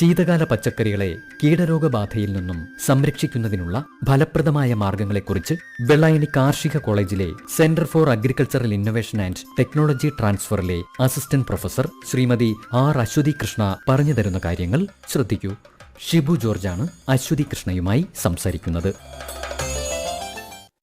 ശീതകാല പച്ചക്കറികളെ കീടരോഗബാധയിൽ നിന്നും സംരക്ഷിക്കുന്നതിനുള്ള ഫലപ്രദമായ മാർഗങ്ങളെക്കുറിച്ച് വെള്ളായണി കാർഷിക കോളേജിലെ centre for agricultural innovation and technology ട്രാൻസ്ഫറിലെ assistant professor Shrimati R Aswathy Krishna പറഞ്ഞു തരുന്ന കാര്യങ്ങൾ ശ്രദ്ധിക്കൂ. ഷിബു ജോർജാണ് അശ്വതി കൃഷ്ണയുമായി സംസാരിക്കുന്നത്.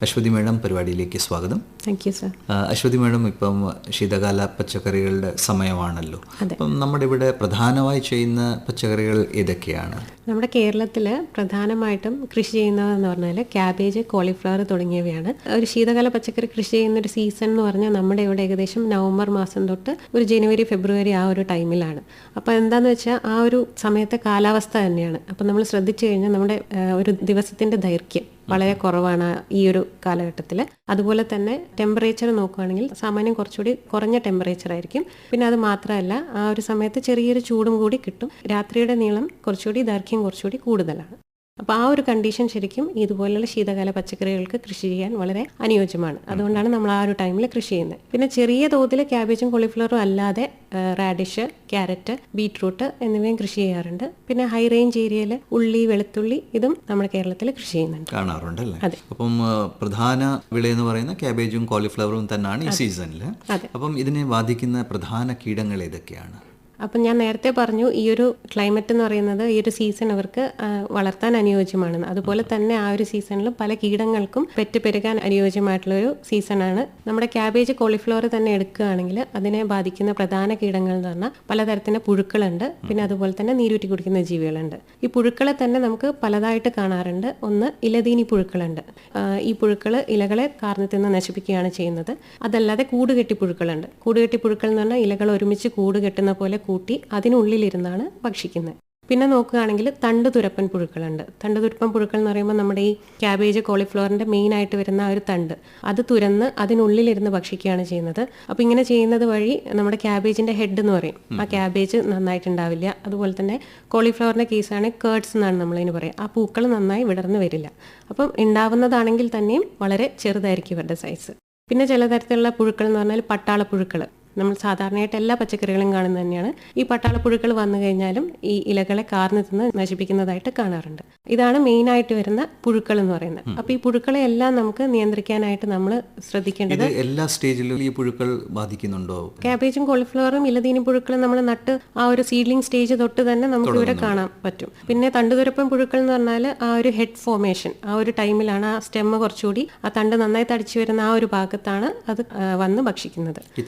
അശ്വതി മേഡം പരിപാടിയിലേക്ക് സ്വാഗതം. Thank you sir Aswathy madam ഇപ്പം ശീതകാല പച്ചക്കറികളുടെ സമയമാണല്ലോ. അപ്പം നമ്മുടെ ഇവിടെ പ്രധാനമായി ചെയ്യുന്ന പച്ചക്കറികൾ ഏതൊക്കെയാണ്? നമ്മുടെ കേരളത്തിൽ പ്രധാനമായിട്ടും കൃഷി ചെയ്യുന്നതെന്ന് പറഞ്ഞാൽ ക്യാബേജ് കോളിഫ്ലവർ തുടങ്ങിയവയാണ്. ഒരു ശീതകാല പച്ചക്കറി കൃഷി ചെയ്യുന്ന ഒരു സീസൺ എന്ന് പറഞ്ഞാൽ നമ്മുടെ ഇവിടെ ഏകദേശം നവംബർ മാസം തൊട്ട് ഒരു ജനുവരി ഫെബ്രുവരി ആ ഒരു ടൈമിലാണ്. അപ്പോൾ എന്താണെന്ന് വെച്ചാൽ ആ ഒരു സമയത്തെ കാലാവസ്ഥ തന്നെയാണ്. അപ്പോൾ നമ്മൾ ശ്രദ്ധിച്ചു കഴിഞ്ഞാൽ നമ്മുടെ ഒരു ദിവസത്തിന്റെ ദൈർഘ്യം. വളരെ കുറവാണ് ഈ ഒരു കാലഘട്ടത്തിൽ അതുപോലെ തന്നെ ടെമ്പറേച്ചർ നോക്കുകയാണെങ്കിൽ സാമാന്യം കുറച്ചുകൂടി കുറഞ്ഞ ടെമ്പറേച്ചർ ആയിരിക്കും. പിന്നെ അത് മാത്രമല്ല ആ ഒരു സമയത്ത് ചെറിയൊരു ചൂടും കൂടി കിട്ടും. രാത്രിയുടെ നീളം കുറച്ചുകൂടി ദൈർഘ്യം കുറച്ചുകൂടി കൂടുതലാണ്. അപ്പോൾ ആ ഒരു കണ്ടീഷൻ ശരിക്കും ഇതുപോലെയുള്ള ശീതകാല പച്ചക്കറികൾക്ക് കൃഷി ചെയ്യാൻ വളരെ അനുയോജ്യമാണ്. അതുകൊണ്ടാണ് നമ്മൾ ആ ഒരു ടൈമിൽ കൃഷി ചെയ്യുന്നത്. പിന്നെ ചെറിയ തോതിൽ ക്യാബേജും കോളിഫ്ലവറും അല്ലാതെ റാഡിഷ് ക്യാരറ്റ് ബീട്രൂട്ട് എന്നിവയും കൃഷി ചെയ്യാറുണ്ട്. പിന്നെ ഹൈ റേഞ്ച് ഏരിയയിൽ ഉള്ളി വെളുത്തുള്ളി ഇതും നമ്മുടെ കേരളത്തിൽ കൃഷി ചെയ്യുന്നുണ്ട്. കാണാറുണ്ടല്ലേ അതെ. അപ്പം പ്രധാന വിള എന്ന് പറയുന്ന ക്യാബേജും കോളിഫ്ലവറും തന്നെയാണ് ഈ സീസണിൽ. അപ്പം ഇതിനെ ബാധിക്കുന്ന പ്രധാന കീടങ്ങൾ ഏതൊക്കെയാണ്? അപ്പം ഞാൻ നേരത്തെ പറഞ്ഞു ഈ ഒരു ക്ലൈമറ്റ് എന്ന് പറയുന്നത് ഈ ഒരു സീസൺ അവർക്ക് വളർത്താൻ അനുയോജ്യമാണെന്ന് അതുപോലെ തന്നെ ആ ഒരു സീസണിൽ പല കീടങ്ങൾക്കും പെറ്റ് പെരുകാൻ അനുയോജ്യമായിട്ടുള്ള ഒരു സീസണാണ് നമ്മുടെ ക്യാബേജ് കോളിഫ്ലവർ തന്നെ എടുക്കുകയാണെങ്കിൽ അതിനെ ബാധിക്കുന്ന പ്രധാന കീടങ്ങൾ എന്ന് പറഞ്ഞാൽ പലതരത്തിന്റെ പുഴുക്കളുണ്ട്. പിന്നെ അതുപോലെ തന്നെ നീരൂറ്റി കുടിക്കുന്ന ജീവികളുണ്ട്. ഈ പുഴുക്കളെ തന്നെ നമുക്ക് പലതായിട്ട് കാണാറുണ്ട്. ഒന്ന് ഇലതീനി പുഴുക്കളുണ്ട്. ഈ പുഴുക്കൾ ഇലകളെ കാർന്നു തിന്ന് നശിപ്പിക്കുകയാണ് ചെയ്യുന്നത്. അതല്ലാതെ കൂടുകെട്ടി പുഴുക്കളുണ്ട്. കൂടുകെട്ടി പുഴുക്കൾ എന്ന് പറഞ്ഞാൽ ഇലകൾ ഒരുമിച്ച് കൂട് കെട്ടുന്ന പോലെ കൂട്ടി അതിനുള്ളിലിരുന്നാണ് ഭക്ഷിക്കുന്നത് പിന്നെ നോക്കുകയാണെങ്കിൽ തണ്ട് തുരപ്പൻ പുഴുക്കളുണ്ട്. തണ്ട് തുരപ്പൻ പുഴുക്കൾ എന്ന് പറയുമ്പോൾ നമ്മുടെ ഈ ക്യാബേജ് കോളിഫ്ലോറിന്റെ മെയിൻ ആയിട്ട് വരുന്ന ആ ഒരു തണ്ട്. അത് തുരന്ന് അതിനുള്ളിലിരുന്ന് ഭക്ഷിക്കുകയാണ് ചെയ്യുന്നത്. അപ്പോൾ ഇങ്ങനെ ചെയ്യുന്നത് വഴി നമ്മുടെ ക്യാബേജിന്റെ ഹെഡ് എന്ന് പറയും. ആ ക്യാബേജ് നന്നായിട്ടുണ്ടാവില്ല. അതുപോലെ തന്നെ കോളിഫ്ലവറിന്റെ കേസാണെങ്കിൽ കേർഡ്സ് എന്നാണ് നമ്മളതിന് പറയുക. ആ പൂക്കൾ നന്നായി വിടർന്ന് വരില്ല. അപ്പം ഉണ്ടാവുന്നതാണെങ്കിൽ തന്നെയും വളരെ ചെറുതായിരിക്കും ഇവരുടെ സൈസ് പിന്നെ ചില തരത്തിലുള്ള പുഴുക്കൾ എന്ന് പറഞ്ഞാൽ പട്ടാള പുഴുക്കൾ നമ്മൾ സാധാരണയായിട്ട് എല്ലാ പച്ചക്കറികളും കാണുന്നത് തന്നെയാണ്. ഈ പട്ടാളപ്പുഴുക്കൾ വന്നു കഴിഞ്ഞാലും ഈ ഇലകളെ കാർന്നു തിന്ന് നശിപ്പിക്കുന്നതായിട്ട് കാണാറുണ്ട്. ഇതാണ് മെയിൻ ആയിട്ട് വരുന്ന പുഴുക്കൾ എന്ന് പറയുന്നത്. അപ്പൊ ഈ പുഴുക്കളെ എല്ലാം നമുക്ക് നിയന്ത്രിക്കാനായിട്ട് നമ്മൾ ശ്രദ്ധിക്കേണ്ടത് എല്ലാ സ്റ്റേജിലും ഈ പുഴുക്കൾ ബാധിക്കുന്നുണ്ടോ? കാബേജും കോളിഫ്ലവറും ഇലതീനി പുഴുക്കളും നമ്മൾ നട്ട് ആ ഒരു സീഡ്ലിംഗ് സ്റ്റേജ് തൊട്ട് തന്നെ നമുക്ക് ഇവരെ കാണാൻ പറ്റും. പിന്നെ തണ്ടുതുരപ്പൻ പുഴുക്കൾ എന്ന് പറഞ്ഞാൽ ആ ഒരു ഹെഡ് ഫോമേഷൻ ആ ഒരു ടൈമിലാണ് ആ സ്റ്റെമ്മ് കുറച്ചുകൂടി ആ തണ്ട് നന്നായി തടിച്ചു വരുന്ന ആ ഒരു ഭാഗത്താണ് അത് വന്ന് ഭക്ഷിക്കുന്നത്. ഈ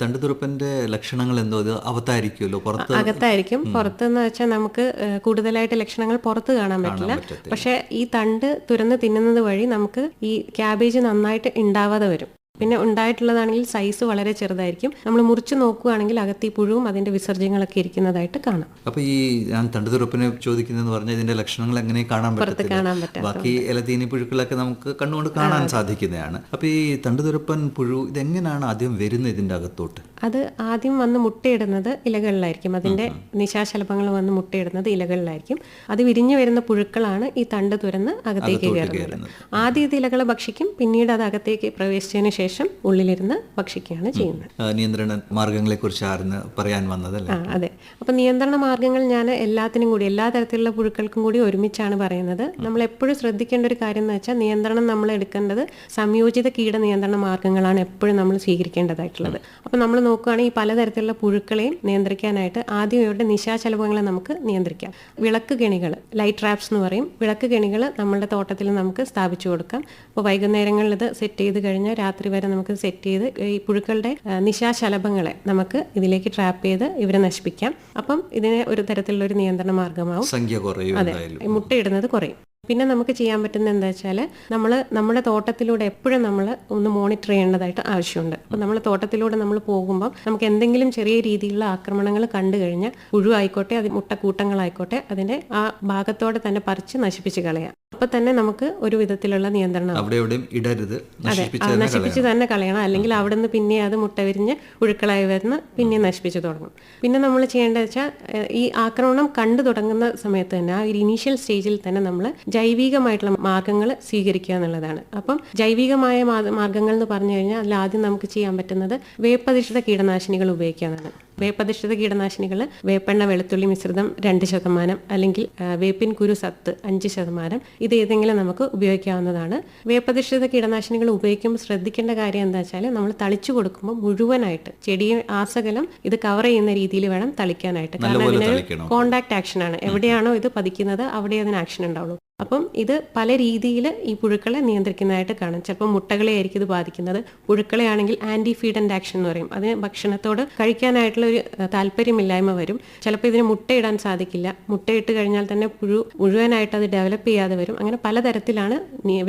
തണ്ടുതുറപ്പന്റെ ലക്ഷണങ്ങൾ എന്തോ ഇത് അകത്തായിരിക്കും പുറത്ത് അകത്തായിരിക്കും. പുറത്തെന്ന് വെച്ചാൽ നമുക്ക് കൂടുതലായിട്ട് ലക്ഷണങ്ങൾ പുറത്ത് കാണാൻ പറ്റില്ല. പക്ഷെ ഈ തണ്ട് തുരന്ന് തിന്നുന്നത് വഴി നമുക്ക് ഈ ക്യാബേജ് നന്നായിട്ട് ഉണ്ടാവാതെ വരും. പിന്നെ ഉണ്ടായിട്ടുള്ളതാണെങ്കിൽ സൈസ് വളരെ ചെറുതായിരിക്കും. നമ്മൾ മുറിച്ച് നോക്കുകയാണെങ്കിൽ അകത്തി പുഴുവും അതിന്റെ വിസർജ്യങ്ങളൊക്കെ ഇരിക്കുന്നതായിട്ട് കാണാം. അപ്പൊ ഈ ഞാൻ തണ്ടുതുറപ്പിനെ ചോദിക്കുന്നതെന്ന് പറഞ്ഞാൽ ഇതിന്റെ ലക്ഷണങ്ങൾ എങ്ങനെ കാണാൻ പറ്റും കാണാൻ പറ്റും ബാക്കി ഇലതീനി പുഴുക്കളൊക്കെ നമുക്ക് കണ്ണുകൊണ്ട് കാണാൻ സാധിക്കുന്നതാണ്. അപ്പൊ ഈ തണ്ടുതുറപ്പൻ പുഴു ഇതെങ്ങനെയാണ് ആദ്യം വരുന്നത് ഇതിന്റെ അകത്തോട്ട്? അത് ആദ്യം വന്ന് മുട്ടയിടുന്നത് ഇലകളിലായിരിക്കും. അതിന്റെ നിശാശലഭങ്ങൾ വന്ന് മുട്ടയിടുന്നത് ഇലകളിലായിരിക്കും. അത് വിരിഞ്ഞു വരുന്ന പുഴുക്കളാണ് ഈ തണ്ട് തുരന്ന് അകത്തേക്ക് കയറുന്നത്. ആദ്യം ഇത് ഇലകളെ ഭക്ഷിക്കും പിന്നീട് അത് അകത്തേക്ക് പ്രവേശിച്ചതിന് ശേഷം ഉള്ളിലിരുന്ന് ഭക്ഷിക്കുകയാണ് ചെയ്യുന്നത്. നിയന്ത്രണ മാർഗങ്ങളെ കുറിച്ച് പറയാൻ വന്നത് അതെ. അപ്പൊ നിയന്ത്രണ മാർഗങ്ങൾ ഞാൻ എല്ലാത്തിനും കൂടി എല്ലാ തരത്തിലുള്ള പുഴുക്കൾക്കും കൂടി ഒരുമിച്ചാണ് പറയുന്നത്. നമ്മൾ എപ്പോഴും ശ്രദ്ധിക്കേണ്ട ഒരു കാര്യം എന്ന് വെച്ചാൽ നിയന്ത്രണം നമ്മൾ എടുക്കേണ്ടത് സംയോജിത കീട നിയന്ത്രണ മാർഗങ്ങളാണ് എപ്പോഴും നമ്മൾ സ്വീകരിക്കേണ്ടതായിട്ടുള്ളത്. അപ്പൊ നമ്മൾ നോക്കുകയാണെങ്കിൽ പലതരത്തിലുള്ള പുഴുക്കളെയും നിയന്ത്രിക്കാനായിട്ട് ആദ്യം ഇവരുടെ നിശാചലവങ്ങളെ നമുക്ക് നിയന്ത്രിക്കാം. വിളക്ക് കെണികൾ ലൈറ്റ് ട്രാപ്സ് എന്ന് പറയും. വിളക്ക് കെണികൾ നമ്മളുടെ തോട്ടത്തിൽ നമുക്ക് സ്ഥാപിച്ചു കൊടുക്കാം. അപ്പോൾ വൈകുന്നേരങ്ങളിൽ ഇത് സെറ്റ് ചെയ്ത് കഴിഞ്ഞാൽ രാത്രി വരെ നമുക്ക് സെറ്റ് ചെയ്ത് ഈ പുഴുക്കളുടെ നിശാശലഭങ്ങളെ നമുക്ക് ഇതിലേക്ക് ട്രാപ്പ് ചെയ്ത് ഇവരെ നശിപ്പിക്കാം. അപ്പം ഇതിനെ ഒരു തരത്തിലുള്ള ഒരു നിയന്ത്രണ മാർഗമാവും സംഖ്യ കുറയും അതെ. മുട്ടയിടുന്നത് കുറയും. പിന്നെ നമുക്ക് ചെയ്യാൻ പറ്റുന്ന എന്താ വെച്ചാൽ നമ്മൾ നമ്മുടെ തോട്ടത്തിലൂടെ എപ്പോഴും നമ്മൾ ഒന്ന് മോണിറ്റർ ചെയ്യേണ്ടതായിട്ട് ആവശ്യമുണ്ട്. അപ്പോൾ നമ്മൾ തോട്ടത്തിലൂടെ നമ്മൾ പോകുമ്പോൾ നമുക്ക് എന്തെങ്കിലും ചെറിയ രീതിയിലുള്ള ആക്രമണങ്ങൾ കണ്ടു കഴിഞ്ഞാൽ പുഴു ആയിക്കോട്ടെ അത് മുട്ടക്കൂട്ടങ്ങളായിക്കോട്ടെ അതിന്റെ ആ ഭാഗത്തോടെ തന്നെ പറിച്ച് നശിപ്പിച്ച് കളയാം. അപ്പൊ തന്നെ നമുക്ക് ഒരു വിധത്തിലുള്ള നിയന്ത്രണം. അവിടെ എവിടെയും ഇടരുത് നശിപ്പിച്ച് തന്നെ കളയണം. അല്ലെങ്കിൽ അവിടെ നിന്ന് പിന്നെ അത് മുട്ട വിരിഞ്ഞ് പുഴുക്കളായി വരുന്ന പിന്നെ നശിപ്പിച്ച് തുടങ്ങും. പിന്നെ നമ്മൾ ചെയ്യേണ്ടത് വെച്ചാൽ ഈ ആക്രമണം കണ്ടു തുടങ്ങുന്ന സമയത്ത് തന്നെ ആ ഒരു ഇനീഷ്യൽ സ്റ്റേജിൽ തന്നെ നമ്മൾ ജൈവികമായിട്ടുള്ള മാർഗങ്ങൾ സ്വീകരിക്കുക എന്നുള്ളതാണ്. അപ്പം ജൈവികമായ മാർഗങ്ങൾ എന്ന് പറഞ്ഞു കഴിഞ്ഞാൽ അതിൽ ആദ്യം നമുക്ക് ചെയ്യാൻ പറ്റുന്നത് വേപ്പതിഷ്ഠിത കീടനാശിനികൾ ഉപയോഗിക്കുക എന്നാണ്. വേപ്പധിഷ്ഠിത കീടനാശിനികൾ വേപ്പെണ്ണ വെളുത്തുള്ളി മിശ്രിതം രണ്ട് ശതമാനം അല്ലെങ്കിൽ വേപ്പിൻ കുരു സത്ത് അഞ്ച് ശതമാനം. ഇത് ഏതെങ്കിലും നമുക്ക് ഉപയോഗിക്കാവുന്നതാണ്. വേപ്പധിഷ്ഠിത കീടനാശിനികൾ ഉപയോഗിക്കുമ്പോൾ ശ്രദ്ധിക്കേണ്ട കാര്യം എന്താ വെച്ചാൽ നമ്മൾ തളിച്ചു കൊടുക്കുമ്പോൾ മുഴുവനായിട്ട് ചെടിയെ ആസകലം ഇത് കവർ ചെയ്യുന്ന രീതിയിൽ വേണം തളിക്കാനായിട്ട്. കാരണം ഇതിനൊരു കോണ്ടാക്ട് ആക്ഷൻ ആണ്. എവിടെയാണോ ഇത് പതിക്കുന്നത് അവിടെ അതിന് ആക്ഷൻ ഉണ്ടാവുള്ളൂ. അപ്പം ഇത് പല രീതിയിൽ ഈ പുഴുക്കളെ നിയന്ത്രിക്കുന്നതായിട്ട് കാണാം. ചിലപ്പോൾ മുട്ടകളെ ആയിരിക്കും ഇത് ബാധിക്കുന്നത്. പുഴുക്കളെ ആണെങ്കിൽ ആന്റി ആൻഡ് ആക്ഷൻ എന്ന് പറയും. അതിന് ഭക്ഷണത്തോട് കഴിക്കാനായിട്ടുള്ള ഒരു താല്പര്യമില്ലായ്മ വരും. ചിലപ്പോൾ ഇതിന് മുട്ടയിടാൻ സാധിക്കില്ല. മുട്ടയിട്ട് കഴിഞ്ഞാൽ തന്നെ പുഴു മുഴുവനായിട്ട് അത് ഡെവലപ്പ് ചെയ്യാതെ വരും. അങ്ങനെ പലതരത്തിലാണ്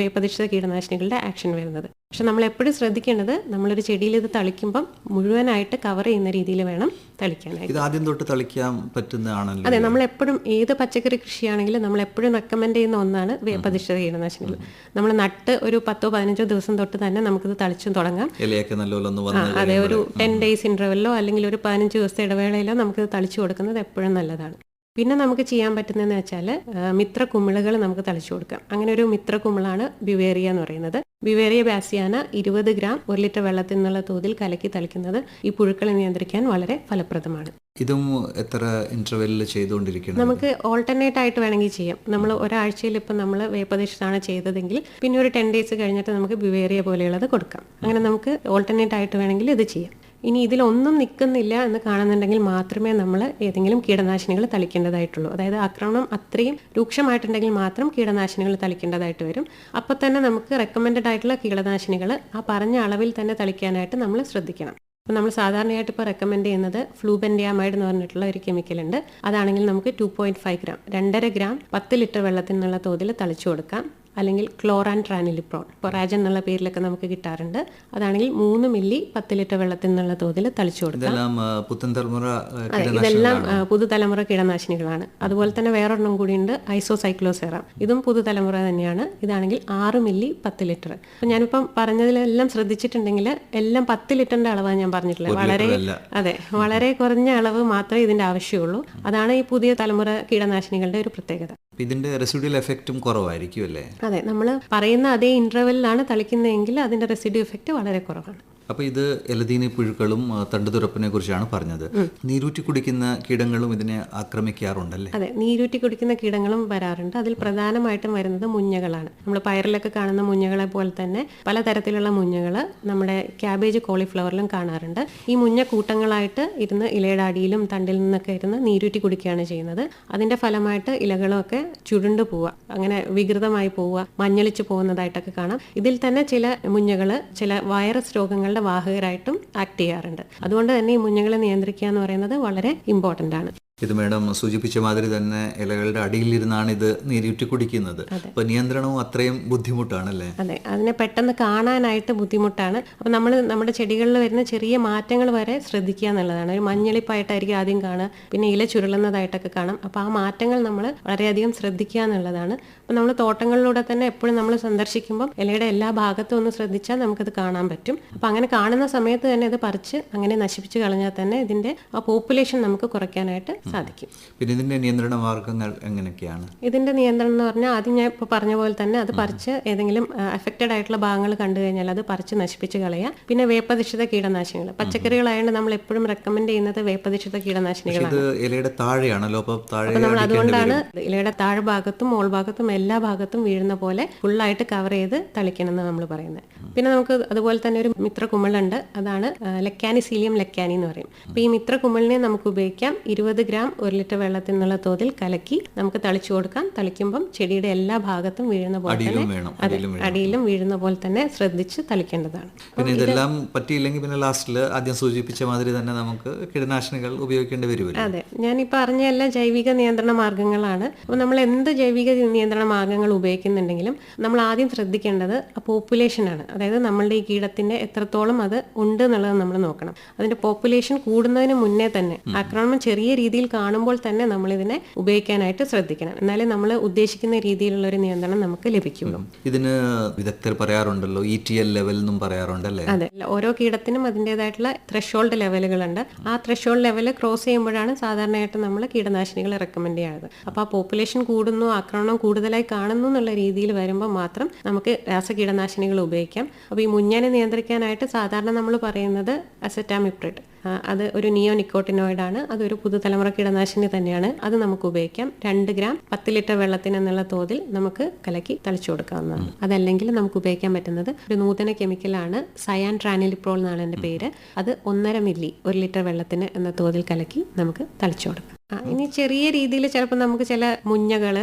വേപ്പധിഷ്ഠിത കീടനാശിനികളുടെ ആക്ഷൻ വരുന്നത്. പക്ഷെ നമ്മൾ എപ്പോഴും ശ്രദ്ധിക്കേണ്ടത് നമ്മളൊരു ചെടിയിൽ ഇത് തളിക്കുമ്പം മുഴുവനായിട്ട് കവർ ചെയ്യുന്ന രീതിയിൽ വേണം തളിക്കാനായിട്ട്. ഇത് ആദ്യം തൊട്ട് തളിക്കാൻ പറ്റുന്നതാണല്ലോ അതെ നമ്മൾ എപ്പോഴും ഏത് പച്ചക്കറി കൃഷിയാണെങ്കിലും നമ്മൾ എപ്പോഴും റെക്കമെൻഡ് ചെയ്യുന്ന ഒന്നാണ് വേപ്പധിഷ്ഠിത കീടനാശിനികൾ നമ്മൾ നട്ട് ഒരു പത്തോ പതിനഞ്ചോ ദിവസം തൊട്ട് തന്നെ നമുക്കിത് തളിച്ചും തുടങ്ങാം. ഇലയൊക്കെ നല്ലപോലെ അതെ ഒരു ടെൻ ഡേയ്സ് ഇന്റർവെല്ലോ അല്ലെങ്കിൽ ഒരു പതിനഞ്ച് ദിവസത്തെ ഇടവേളയിലോ നമുക്കിത് തളിച്ചു കൊടുക്കുന്നത് എപ്പോഴും നല്ലതാണ്. പിന്നെ നമുക്ക് ചെയ്യാൻ പറ്റുന്നതെന്ന് വെച്ചാൽ മിത്ര കുമിളകൾ നമുക്ക് തളിച്ചു കൊടുക്കാം. അങ്ങനെ ഒരു മിത്ര കുമിളാണ് ബിവേറിയ എന്ന് പറയുന്നത്. ബിവേറിയ ബാസിയാന ഇരുപത് ഗ്രാം ഒരു ലിറ്റർ വെള്ളത്തിൽ നിന്നുള്ള തോതിൽ കലക്കി തളിക്കുന്നത് ഈ പുഴുക്കളെ നിയന്ത്രിക്കാൻ വളരെ ഫലപ്രദമാണ്. ഇതും എത്ര ഇന്റർവെല്ലിൽ ചെയ്തുകൊണ്ടിരിക്കണം? നമുക്ക് ഓൾട്ടർനേറ്റ് ആയിട്ട് വേണമെങ്കിൽ ചെയ്യാം. നമ്മൾ ഒരാഴ്ചയിൽ ഇപ്പം നമ്മൾ വേപ്പദേശത്താണ് ചെയ്തതെങ്കിൽ പിന്നെ ഒരു ടെൻ ഡേയ്സ് കഴിഞ്ഞിട്ട് നമുക്ക് ബിവേറിയ പോലെയുള്ളത് കൊടുക്കാം. അങ്ങനെ നമുക്ക് ഓൾട്ടർനേറ്റ് ആയിട്ട് വേണമെങ്കിൽ ഇത് ചെയ്യാം. ഇനി ഇതിലൊന്നും നിൽക്കുന്നില്ല എന്ന് കാണുന്നുണ്ടെങ്കിൽ മാത്രമേ നമ്മൾ ഏതെങ്കിലും കീടനാശിനികൾ തളിക്കേണ്ടതായിട്ടുള്ളൂ. അതായത് ആക്രമണം അത്രയും രൂക്ഷമായിട്ടുണ്ടെങ്കിൽ മാത്രം കീടനാശിനികൾ തളിക്കേണ്ടതായിട്ട് വരും. അപ്പോൾ തന്നെ നമുക്ക് റെക്കമെൻഡഡ് ആയിട്ടുള്ള കീടനാശിനികൾ ആ പറഞ്ഞ അളവിൽ തന്നെ തളിക്കാനായിട്ട് നമ്മൾ ശ്രദ്ധിക്കണം. അപ്പോൾ നമ്മൾ സാധാരണയായിട്ട് ഇപ്പോൾ റെക്കമെൻഡ് ചെയ്യുന്നത് ഫ്ലൂബെൻഡിയാമൈഡ് എന്ന് പറഞ്ഞിട്ടുള്ള ഒരു കെമിക്കൽ ഉണ്ട്. അതാണെങ്കിൽ നമുക്ക് ടു പോയിന്റ് ഫൈവ് ഗ്രാം രണ്ടര ഗ്രാം പത്ത് ലിറ്റർ വെള്ളത്തിൽ നിന്നുള്ള തോതിൽ തളിച്ചു കൊടുക്കാം. അല്ലെങ്കിൽ ക്ലോറാൻ ട്രാനിലിപ്രോൺ പൊറാജൻ എന്നുള്ള പേരിലൊക്കെ നമുക്ക് കിട്ടാറുണ്ട്. അതാണെങ്കിൽ മൂന്ന് മില്ലി പത്ത് ലിറ്റർ വെള്ളത്തിൽ നിന്നുള്ള തോതിൽ തളിച്ചു കൊടുക്കാം. ഇതെല്ലാം പുതുതലമുറ കീടനാശിനികളാണ്. അതുപോലെ തന്നെ വേറൊരെണ്ണം കൂടിയുണ്ട് ഐസോസൈക്ലോസെറാം. ഇതും പുതുതലമുറ തന്നെയാണ്. ഇതാണെങ്കിൽ ആറ് മില്ലി പത്ത് ലിറ്റർ. അപ്പം ഞാനിപ്പം പറഞ്ഞതിലെല്ലാം ശ്രദ്ധിച്ചിട്ടുണ്ടെങ്കിൽ എല്ലാം പത്ത് ലിറ്ററിന്റെ അളവാണ് ഞാൻ പറഞ്ഞിട്ടുള്ളത്. വളരെ അതെ വളരെ കുറഞ്ഞ അളവ് മാത്രമേ ഇതിന്റെ ആവശ്യമുള്ളൂ. അതാണ് ഈ പുതിയ തലമുറ കീടനാശിനികളുടെ ഒരു പ്രത്യേകത. ഇതിന്റെ റെസിഡ്യൂൽ എഫക്റ്റും കുറവായിരിക്കും അല്ലേ? അതെ നമ്മൾ പറയുന്ന അതേ ഇന്റർവെല്ലിലാണ് തളിക്കുന്നതെങ്കിൽ അതിന്റെ റെസിഡ്യൂ എഫക്റ്റ് വളരെ കുറവാണ്. അപ്പൊ ഇത് എലദീനി പുഴുക്കളും തണ്ടുതുറപ്പിനെ കുറിച്ചാണ് പറഞ്ഞത്. നീരൂറ്റി കുടിക്കുന്ന കീടങ്ങളും ഇതിനെ ആക്രമിക്കാറുണ്ടല്ലേ? അതെ നീരൂറ്റി കുടിക്കുന്ന കീടങ്ങളും വരാറുണ്ട്. അതിൽ പ്രധാനമായിട്ടും വരുന്നത് മുഞ്ഞകളാണ്. നമ്മൾ പയറിലൊക്കെ കാണുന്ന മുഞ്ഞകളെ പോലെ തന്നെ പലതരത്തിലുള്ള മുഞ്ഞകൾ നമ്മുടെ ക്യാബേജ് കോളിഫ്ലവറിലും കാണാറുണ്ട്. ഈ മുഞ്ഞ കൂട്ടങ്ങളായിട്ട് ഇരുന്ന് ഇലയുടെ അടിയിലും തണ്ടിൽ നിന്നൊക്കെ ഇരുന്ന് നീരൂറ്റി കുടിക്കുകയാണ് ചെയ്യുന്നത്. അതിന്റെ ഫലമായിട്ട് ഇലകളൊക്കെ ചുരുണ്ടു പോവുക അങ്ങനെ വികൃതമായി പോവുക മഞ്ഞളിച്ച് പോകുന്നതായിട്ടൊക്കെ കാണാം. ഇതിൽ തന്നെ ചില മുഞ്ഞകൾ ചില വൈറസ് രോഗങ്ങളുടെ വാഹകരായിട്ടും ആക്ട് ചെയ്യാറുണ്ട്. അതുകൊണ്ട് തന്നെ ഈ മുഞ്ഞുങ്ങളെ നിയന്ത്രിക്കുക എന്ന് പറയുന്നത് വളരെ ഇമ്പോർട്ടന്റ് ആണ്. ഇത് മേഡം സൂചിപ്പിച്ച മാതിരി തന്നെ ഇലകളുടെ അടിയിലിരുന്നാണ് ഇത് നീരൂറ്റി കുടിക്കുന്നത്. അപ്പൊ നിയന്ത്രണവും അത്രയും ബുദ്ധിമുട്ടാണല്ലേ? അതെ. അതിനെ പെട്ടെന്ന് കാണാനായിട്ട് ബുദ്ധിമുട്ടാണ്. അപ്പൊ നമ്മൾ നമ്മുടെ ചെടികളിൽ വരുന്ന ചെറിയ മാറ്റങ്ങൾ വരെ ശ്രദ്ധിക്കുക എന്നുള്ളതാണ്. ഒരു മഞ്ഞളിപ്പായിട്ടായിരിക്കും ആദ്യം കാണുക പിന്നെ ഇല ചുരുളുന്നതായിട്ടൊക്കെ കാണാം. അപ്പോൾ ആ മാറ്റങ്ങൾ നമ്മൾ വളരെയധികം ശ്രദ്ധിക്കുക എന്നുള്ളതാണ്. അപ്പോൾ നമ്മൾ തോട്ടങ്ങളിലൂടെ തന്നെ എപ്പോഴും നമ്മൾ സന്ദർശിക്കുമ്പോൾ ഇലയുടെ എല്ലാ ഭാഗത്തും ഒന്ന് ശ്രദ്ധിച്ചാൽ നമുക്കത് കാണാൻ പറ്റും. അപ്പോൾ അങ്ങനെ കാണുന്ന സമയത്ത് തന്നെ ഇത് പറിച്ച് അങ്ങനെ നശിപ്പിച്ച് കളഞ്ഞാൽ തന്നെ ഇതിന്റെ ആ പോപ്പുലേഷൻ നമുക്ക് കുറയ്ക്കാനായിട്ട് സാധിക്കും. പിന്നെ ഇതിന്റെ നിയന്ത്രണ മാർഗങ്ങൾ എങ്ങനെയൊക്കെയാണ്? ഇതിന്റെ നിയന്ത്രണം എന്ന് പറഞ്ഞാൽ ആദ്യം ഞാൻ ഇപ്പോൾ പറഞ്ഞ പോലെ തന്നെ അത് പറിച്ച് ഏതെങ്കിലും അഫക്റ്റഡ് ആയിട്ടുള്ള ഭാഗങ്ങൾ കണ്ടു കഴിഞ്ഞാൽ അത് പറിച്ച് നശിപ്പിച്ച് കളയുക. പിന്നെ വേപ്പധിഷ്ഠിത കീടനാശിനികൾ. പച്ചക്കറികളായതുകൊണ്ട് നമ്മൾ എപ്പോഴും റെക്കമെൻഡ് ചെയ്യുന്നത് വേപ്പധിഷ്ഠിത കീടനാശിനികളാണ്. ഇലയുടെ താഴെയാണല്ലോ നമ്മൾ അതുകൊണ്ടാണ് ഇലയുടെ താഴെ ഭാഗത്തും മോൾ ഭാഗത്തും എല്ലാ ഭാഗത്തും വീഴുന്ന പോലെ ഫുള്ളായിട്ട് കവർ ചെയ്ത് തളിക്കണം എന്ന് നമ്മൾ പറയുന്നത്. പിന്നെ നമുക്ക് അതുപോലെ തന്നെ ഒരു മിത്ര കുമിളുണ്ട്. അതാണ് ലെക്കാനിസീലിയം ലക്കാനി എന്ന് പറയും. അപ്പൊ ഈ മിത്ര കുമിളിനെ നമുക്ക് ഉപയോഗിക്കാം. ഇരുപത് ഗ്രാം ഒരു ലിറ്റർ വെള്ളത്തിൽ നിന്നുള്ള തോതിൽ കലക്കി നമുക്ക് തളിച്ചു കൊടുക്കാം. തളിക്കുമ്പം ചെടിയുടെ എല്ലാ ഭാഗത്തും വീഴുന്ന പോലെ അടിയിലും തന്നെ അടിയിലും വീഴുന്ന പോലെ തന്നെ ശ്രദ്ധിച്ച് തളിക്കേണ്ടതാണ്. പിന്നെ ഇതെല്ലാം പറ്റിയില്ലെങ്കിൽ പിന്നെ ലാസ്റ്റിൽ ആദ്യം സൂചിപ്പിച്ച മാതിരി തന്നെ നമുക്ക് കീടനാശിനികൾ ഉപയോഗിക്കേണ്ടി വരും അതെ ഞാൻ ഞാനിപ്പോൾ പറഞ്ഞ എല്ലാ ജൈവിക നിയന്ത്രണ മാർഗങ്ങളാണ്. അപ്പോൾ നമ്മൾ എന്ത് ജൈവിക നിയന്ത്രണ മാർഗങ്ങൾ ഉപയോഗിക്കുന്നുണ്ടെങ്കിലും നമ്മൾ ആദ്യം ശ്രദ്ധിക്കേണ്ടത് പോപ്പുലേഷനാണ് അതായത് നമ്മളുടെ ഈ കീടത്തിന്റെ എത്രത്തോളം അത് ഉണ്ട് എന്നുള്ളത് നമ്മൾ നോക്കണം. അതിന്റെ പോപ്പുലേഷൻ കൂടുന്നതിന് മുന്നേ തന്നെ ആക്രമണം ചെറിയ രീതിയിൽ കാണുമ്പോൾ തന്നെ നമ്മൾ ഇതിനെ ഉപയോഗിക്കാനായിട്ട് ശ്രദ്ധിക്കണം. എന്നാലേ നമ്മൾ ഉദ്ദേശിക്കുന്ന രീതിയിലുള്ള ഒരു നിയന്ത്രണം നമുക്ക് ലഭിക്കുള്ളൂ ഇതിന് വിദഗ്ധർ പറയാറുണ്ടല്ലോ ഇ ടി എൽ ലെവൽ എന്നും പറയാറുണ്ടല്ലേ അതെ. ഓരോ കീടത്തിനും അതിന്റെതായിട്ടുള്ള ത്രഷോൾഡ് ലെവലുകളുണ്ട് ആ ത്രഷോൾഡ് ലെവൽ ക്രോസ് ചെയ്യുമ്പോഴാണ് സാധാരണയായിട്ട് നമ്മൾ കീടനാശിനികൾ റെക്കമെൻഡ് ചെയ്യുന്നത് അപ്പോൾ ആ പോപ്പുലേഷൻ കൂടുന്നു ആക്രമണം കൂടുതലായി കാണുന്നു എന്നുള്ള രീതിയിൽ വരുമ്പോൾ മാത്രം നമുക്ക് രാസകീടനാശിനികൾ ഉപയോഗിക്കാം. അപ്പോൾ ഈ മുഞ്ഞനെ നിയന്ത്രിക്കാനായിട്ട് സാധാരണ നമ്മൾ പറയുന്നത് അസറ്റാമിപ്രിഡ് അത് ഒരു നിയോ നിക്കോട്ടിനോയിഡ് ആണ് അതൊരു പുതുതലമുറ കീടനാശിനി തന്നെയാണ്. അത് നമുക്ക് ഉപയോഗിക്കാം. രണ്ട് ഗ്രാം പത്ത് ലിറ്റർ വെള്ളത്തിന് എന്നുള്ള തോതിൽ നമുക്ക് കലക്കി തളിച്ചു കൊടുക്കാവുന്നതാണ്. അതല്ലെങ്കിൽ നമുക്ക് ഉപയോഗിക്കാൻ പറ്റുന്നത് ഒരു നൂതന കെമിക്കലാണ് സയാൻ ട്രാനിലിപ്രോൾ എന്നാണ് എന്റെ പേര്. അത് ഒന്നര മില്ലി ഒരു ലിറ്റർ വെള്ളത്തിന് എന്ന തോതിൽ കലക്കി നമുക്ക് തളിച്ചു കൊടുക്കാം. ഇനി ചെറിയ രീതിയിൽ ചിലപ്പോൾ നമുക്ക് ചില മുഞ്ഞകൾ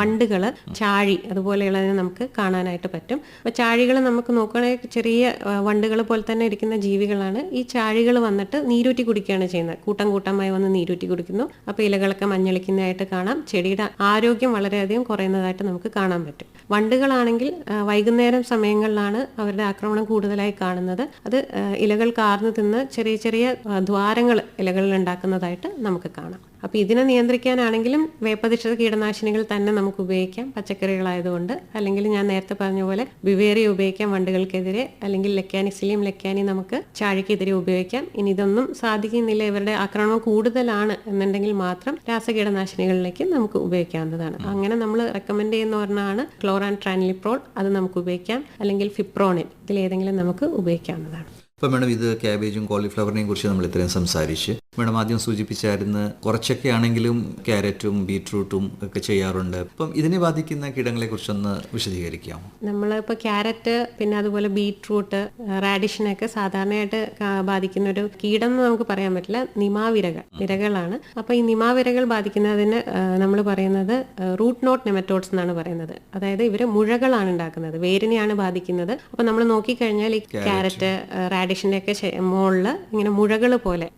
വണ്ടുകൾ വണ്ടുകൾ ചാഴി അതുപോലെയുള്ളതിനെ നമുക്ക് കാണാനായിട്ട് പറ്റും. അപ്പോൾ ചാഴികൾ നമുക്ക് നോക്കുകയാണെങ്കിൽ ചെറിയ വണ്ടുകൾ പോലെ തന്നെ ഇരിക്കുന്ന ജീവികളാണ്. ഈ ചാഴികൾ വന്നിട്ട് നീരൂറ്റി കുടിക്കുകയാണ് ചെയ്യുന്നത്. കൂട്ടം കൂട്ടമായി വന്ന് നീരൂറ്റി കുടിക്കുന്നു. അപ്പോൾ ഇലകളൊക്കെ മഞ്ഞളിക്കുന്നതായിട്ട് കാണാം. ചെടിയുടെ ആരോഗ്യം വളരെയധികം കുറയുന്നതായിട്ട് നമുക്ക് കാണാൻ പറ്റും. വണ്ടുകളാണെങ്കിൽ വൈകുന്നേരം സമയങ്ങളിലാണ് അവരുടെ ആക്രമണം കൂടുതലായി കാണുന്നത്. അത് ഇലകൾ കാർന്നു തിന്ന് ചെറിയ ചെറിയ ദ്വാരങ്ങൾ ഇലകളിൽ ഉണ്ടാക്കുന്നതായിട്ട് നമുക്ക് കാണാം. അപ്പോൾ ഇതിനെ നിയന്ത്രിക്കാനാണെങ്കിലും വേപ്പധിഷ്ഠിത കീടനാശിനികൾ തന്നെ നമുക്ക് ഉപയോഗിക്കാം പച്ചക്കറികളായതുകൊണ്ട്. അല്ലെങ്കിൽ ഞാൻ നേരത്തെ പറഞ്ഞ പോലെ വിവേറി ഉപയോഗിക്കാം വണ്ടുകൾക്കെതിരെ. അല്ലെങ്കിൽ ലക്കാനിസിലിയും ലെക്കാനി നമുക്ക് ചാഴിക്കെതിരെ ഉപയോഗിക്കാം. ഇനി ഇതൊന്നും സാധിക്കുന്നില്ല. ഇവരുടെ ആക്രമണം കൂടുതലാണ് എന്നുണ്ടെങ്കിൽ മാത്രം രാസകീടനാശിനികളിലേക്ക് നമുക്ക് ഉപയോഗിക്കാവുന്നതാണ്. അങ്ങനെ നമ്മൾ റെക്കമെൻഡ് ചെയ്യുന്ന ഒരെണ്ണമാണ് ക്ലോറാൻ ട്രാനിലിപ്രോൾ അത് നമുക്ക് ഉപയോഗിക്കാം. അല്ലെങ്കിൽ ഫിപ്രോണിൻ. ഇതിലേതെങ്കിലും നമുക്ക് ഉപയോഗിക്കാവുന്നതാണ്. ഇപ്പം മേഡം ഇത് ക്യാബേജും കോളിഫ്ലവറിനെയും കുറിച്ച് നമ്മൾ ഇത്രയും സംസാരിച്ച്. മേഡം ആദ്യം സൂചിപ്പിച്ചായിരുന്നു കുറച്ചൊക്കെ ആണെങ്കിലും ക്യാരറ്റും ബീട്രൂട്ടും ഒക്കെ ചെയ്യാറുണ്ട്. അപ്പം ഇതിനെ ബാധിക്കുന്ന കീടങ്ങളെ കുറിച്ചൊന്ന് വിശദീകരിക്കാമോ? നമ്മളിപ്പോൾ ക്യാരറ്റ് പിന്നെ അതുപോലെ ബീട്രൂട്ട് റാഡിഷനൊക്കെ സാധാരണയായിട്ട് ബാധിക്കുന്ന ഒരു കീടം എന്ന് നമുക്ക് പറയാൻ പറ്റില്ല. നിമാവിരകൾ വിരകളാണ്. അപ്പോൾ ഈ നിമാവിരകൾ ബാധിക്കുന്നതിന് നമ്മൾ പറയുന്നത് റൂട്ട് നോട്ട് നെമറ്റോഡ്സ് എന്നാണ് പറയുന്നത്. അതായത് ഇവർ മുഴകളാണ് ഉണ്ടാക്കുന്നത് വേരിനെയാണ് ബാധിക്കുന്നത്. അപ്പോൾ നമ്മൾ നോക്കിക്കഴിഞ്ഞാൽ ഈ ക്യാരറ്റ്. റാഡിഷിന്റെ ഒക്കെ മുകളിൽ ഇങ്ങനെ മുഴകൾ പോലെ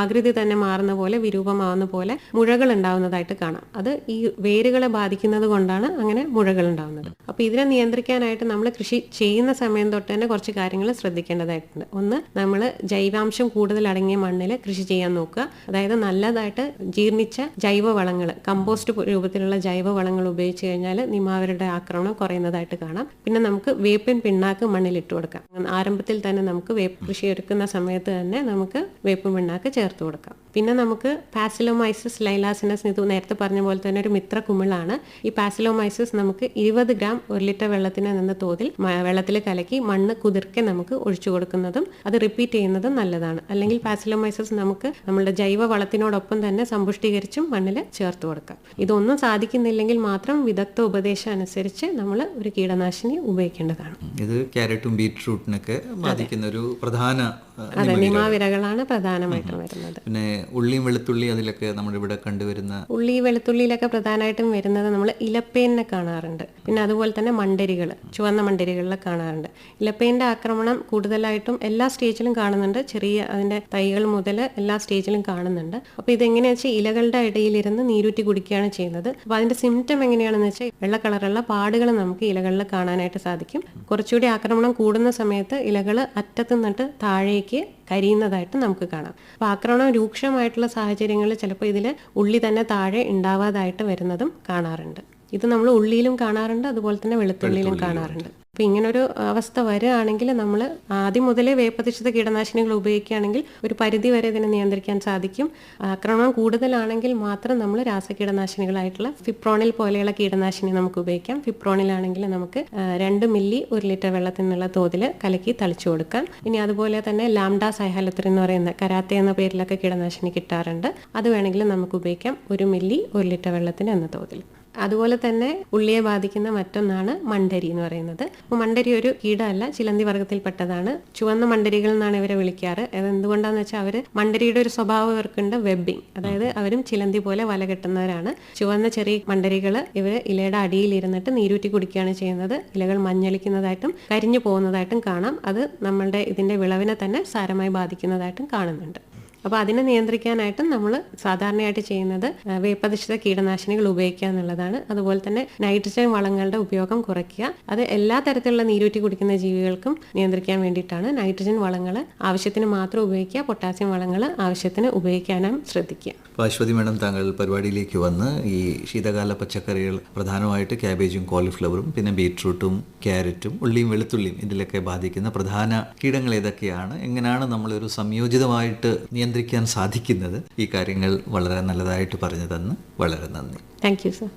ആകൃതി തന്നെ മാറുന്ന പോലെ വിരൂപമാവുന്ന പോലെ മുഴകൾ ഉണ്ടാവുന്നതായിട്ട് കാണാം. അത് ഈ വേരുകളെ ബാധിക്കുന്നത് കൊണ്ടാണ് അങ്ങനെ മുഴകൾ ഉണ്ടാവുന്നത്. അപ്പോൾ ഇതിനെ നിയന്ത്രിക്കാനായിട്ട് നമ്മൾ കൃഷി ചെയ്യുന്ന സമയം തൊട്ട് തന്നെ കുറച്ച് കാര്യങ്ങൾ ശ്രദ്ധിക്കേണ്ടതായിട്ടുണ്ട്. ഒന്ന് നമ്മൾ ജൈവാംശം കൂടുതൽ അടങ്ങിയ മണ്ണിൽ കൃഷി ചെയ്യാൻ നോക്കുക. അതായത് നല്ലതായിട്ട് ജീർണിച്ച ജൈവ വളങ്ങൾ കമ്പോസ്റ്റ് രൂപത്തിലുള്ള ജൈവ വളങ്ങൾ ഉപയോഗിച്ച് കഴിഞ്ഞാൽ നിമാവരുടെ ആക്രമണം കുറയുന്നതായിട്ട് കാണാം. പിന്നെ നമുക്ക് വേപ്പിൻ പിണ്ണാക്ക് മണ്ണിൽ ഇട്ട് കൊടുക്കാം. ആരംഭത്തിൽ തന്നെ നമുക്ക് വേപ്പ് കൃഷി ഒരുക്കുന്ന സമയത്ത് തന്നെ നമുക്ക് വേപ്പിൻ പിണ്ണാക്ക് ചേർത്ത് കൊടുക്കാം പിന്നെ നമുക്ക് പാസിലോമൈസിസ് ലൈലാസിനസ് ഇത് നേരത്തെ പറഞ്ഞ പോലെ തന്നെ ഒരു മിത്ര കുമിളാണ്. ഈ പാസിലോമൈസിസ് നമുക്ക് ഇരുപത് ഗ്രാം ഒരു ലിറ്റർ വെള്ളത്തിന് നിന്ന് തോതിൽ വെള്ളത്തിൽ കലക്കി മണ്ണ് കുതിർക്കെ നമുക്ക് ഒഴിച്ചു കൊടുക്കുന്നതും അത് റിപ്പീറ്റ് ചെയ്യുന്നതും നല്ലതാണ്. അല്ലെങ്കിൽ പാസിലോമൈസിസ് നമുക്ക് നമ്മുടെ ജൈവ വളത്തിനോടൊപ്പം തന്നെ സമ്പുഷ്ടീകരിച്ചും മണ്ണിൽ ചേർത്ത് കൊടുക്കാം. ഇതൊന്നും സാധിക്കുന്നില്ലെങ്കിൽ മാത്രം വിദഗ്ധ ഉപദേശം അനുസരിച്ച് നമ്മൾ ഒരു കീടനാശിനി ഉപയോഗിക്കേണ്ടതാണ്. ഇത് ക്യാരറ്റും ബീറ്റ്റൂട്ടിനൊക്കെ ബാധിക്കുന്ന ഒരു പ്രധാന അതെ നിമാവിരകളാണ് പ്രധാനമായിട്ടും വരുന്നത്. പിന്നെ ഉള്ളിയും വെളുത്തുള്ളി അതിലൊക്കെ നമ്മുടെ ഇവിടെ കണ്ടുവരുന്ന ഉള്ളി വെളുത്തുള്ളിയിലൊക്കെ പ്രധാനമായിട്ടും വരുന്നത് നമ്മൾ ഇലപ്പേനെ കാണാറുണ്ട്. പിന്നെ അതുപോലെ തന്നെ മണ്ടരികൾ ചുവന്ന മണ്ടരികളിൽ കാണാറുണ്ട്. ഇലപ്പേന്റെ ആക്രമണം കൂടുതലായിട്ടും എല്ലാ സ്റ്റേജിലും കാണുന്നുണ്ട്. ചെറിയ അതിന്റെ തൈകൾ മുതൽ എല്ലാ സ്റ്റേജിലും കാണുന്നുണ്ട്. അപ്പോൾ ഇതെങ്ങനെയാണെന്ന് വെച്ചാൽ ഇലകളുടെ ഇടയിലിരുന്ന് നീരൂറ്റി കുടിക്കുകയാണ് ചെയ്യുന്നത്. അപ്പോൾ അതിന്റെ സിംറ്റം എങ്ങനെയാണെന്ന് വെച്ചാൽ വെള്ള കളറുള്ള പാടുകൾ നമുക്ക് ഇലകളിൽ കാണാനായിട്ട് സാധിക്കും. കുറച്ചുകൂടി ആക്രമണം കൂടുന്ന സമയത്ത് ഇലകൾ അറ്റത്ത് നിന്നിട്ട് താഴേക്ക് കരിയുന്നതായിട്ട് നമുക്ക് കാണാം. അപ്പോൾ ആക്രമണം രൂക്ഷമായിട്ടുള്ള സാഹചര്യങ്ങളിൽ ചിലപ്പോൾ ഇതിൽ ഉള്ളി തന്നെ താഴെ ഉണ്ടാവാതായിട്ട് വരുന്നതും കാണാറുണ്ട്. ഇത് നമ്മൾ ഉള്ളിയിലും കാണാറുണ്ട് അതുപോലെ തന്നെ വെളുത്തുള്ളിയിലും കാണാറുണ്ട്. അപ്പോൾ ഇങ്ങനൊരു അവസ്ഥ വരികയാണെങ്കിൽ നമ്മൾ ആദ്യം മുതലേ വേപ്പതിഷ്ഠിത കീടനാശിനികൾ ഉപയോഗിക്കുകയാണെങ്കിൽ ഒരു പരിധി വരെ ഇതിനെ നിയന്ത്രിക്കാൻ സാധിക്കും. ആക്രമണം കൂടുതലാണെങ്കിൽ മാത്രം നമ്മൾ രാസകീടനാശിനികളായിട്ടുള്ള ഫിപ്രോണിൽ പോലെയുള്ള കീടനാശിനി നമുക്ക് ഉപയോഗിക്കാം. ഫിപ്രോണിൽ ആണെങ്കിൽ നമുക്ക് രണ്ട് മില്ലി ഒരു ലിറ്റർ വെള്ളത്തിനുള്ള തോതിൽ കലക്കി തളിച്ചു കൊടുക്കാം. ഇനി അതുപോലെ തന്നെ ലാംഡ സൈഹാലത്രി എന്ന് പറയുന്ന കരാത്തെ എന്ന പേരിലൊക്കെ കീടനാശിനി കിട്ടാറുണ്ട്. അത് വേണമെങ്കിൽ നമുക്ക് ഉപയോഗിക്കാം. ഒരു മില്ലി ഒരു ലിറ്റർ വെള്ളത്തിന് എന്ന തോതിൽ. അതുപോലെ തന്നെ ഉള്ളിയെ ബാധിക്കുന്ന മറ്റൊന്നാണ് മണ്ടരി എന്ന് പറയുന്നത്. മണ്ടരി ഒരു കീടമല്ല ചിലന്തി വർഗത്തിൽപ്പെട്ടതാണ് ചുവന്ന മണ്ടരികൾ എന്നാണ് ഇവരെ വിളിക്കാറ്. അത് എന്തുകൊണ്ടാന്ന് വെച്ചാൽ അവർ മണ്ടരിയുടെ ഒരു സ്വഭാവം ഇവർക്കുണ്ട് വെബിങ് അതായത് അവരും ചിലന്തി പോലെ വല കെട്ടുന്നവരാണ്. ചുവന്ന ചെറിയ മണ്ടരികൾ ഇവർ ഇലയുടെ അടിയിൽ ഇരുന്നിട്ട് നീരൂറ്റി കുടിക്കുകയാണ് ചെയ്യുന്നത്. ഇലകൾ മഞ്ഞളിക്കുന്നതായിട്ടും കരിഞ്ഞു പോകുന്നതായിട്ടും കാണാം. അത് നമ്മളുടെ ഇതിന്റെ വിളവിനെ തന്നെ സാരമായി ബാധിക്കുന്നതായിട്ടും കാണുന്നുണ്ട്. അപ്പോൾ അതിനെ നിയന്ത്രിക്കാനായിട്ട് നമ്മൾ സാധാരണയായിട്ട് ചെയ്യുന്നത് വേപ്പധിഷ്ഠിത കീടനാശിനികൾ ഉപയോഗിക്കുക എന്നുള്ളതാണ്. അതുപോലെ തന്നെ നൈട്രജൻ വളങ്ങളുടെ ഉപയോഗം കുറയ്ക്കുക. അത് എല്ലാ തരത്തിലുള്ള നീരൂറ്റി കുടിക്കുന്ന ജീവികൾക്കും നിയന്ത്രിക്കാൻ വേണ്ടിയിട്ടാണ് നൈട്രജൻ വളങ്ങൾ ആവശ്യത്തിന് മാത്രം ഉപയോഗിക്കുക പൊട്ടാസ്യം വളങ്ങൾ ആവശ്യത്തിന് ഉപയോഗിക്കാനും ശ്രദ്ധിക്കുക. അശ്വതി മേഡം താങ്കൾ പരിപാടിയിലേക്ക് വന്ന് ഈ ശീതകാല പച്ചക്കറികൾ പ്രധാനമായിട്ട് ക്യാബേജും കോളിഫ്ലവറും പിന്നെ ബീട്രൂട്ടും ക്യാരറ്റും ഉള്ളിയും വെളുത്തുള്ളിയും ഇതിലൊക്കെ ബാധിക്കുന്ന പ്രധാന കീടങ്ങൾ ഏതൊക്കെയാണ്? എങ്ങനെയാണ് നമ്മളൊരു സംയോജിതമായിട്ട് നിയന്ത്രിക്കാൻ സാധിക്കുന്നത് ഈ കാര്യങ്ങൾ വളരെ നല്ലതായിട്ട് പറഞ്ഞു തന്ന് വളരെ നന്ദി. Thank you sir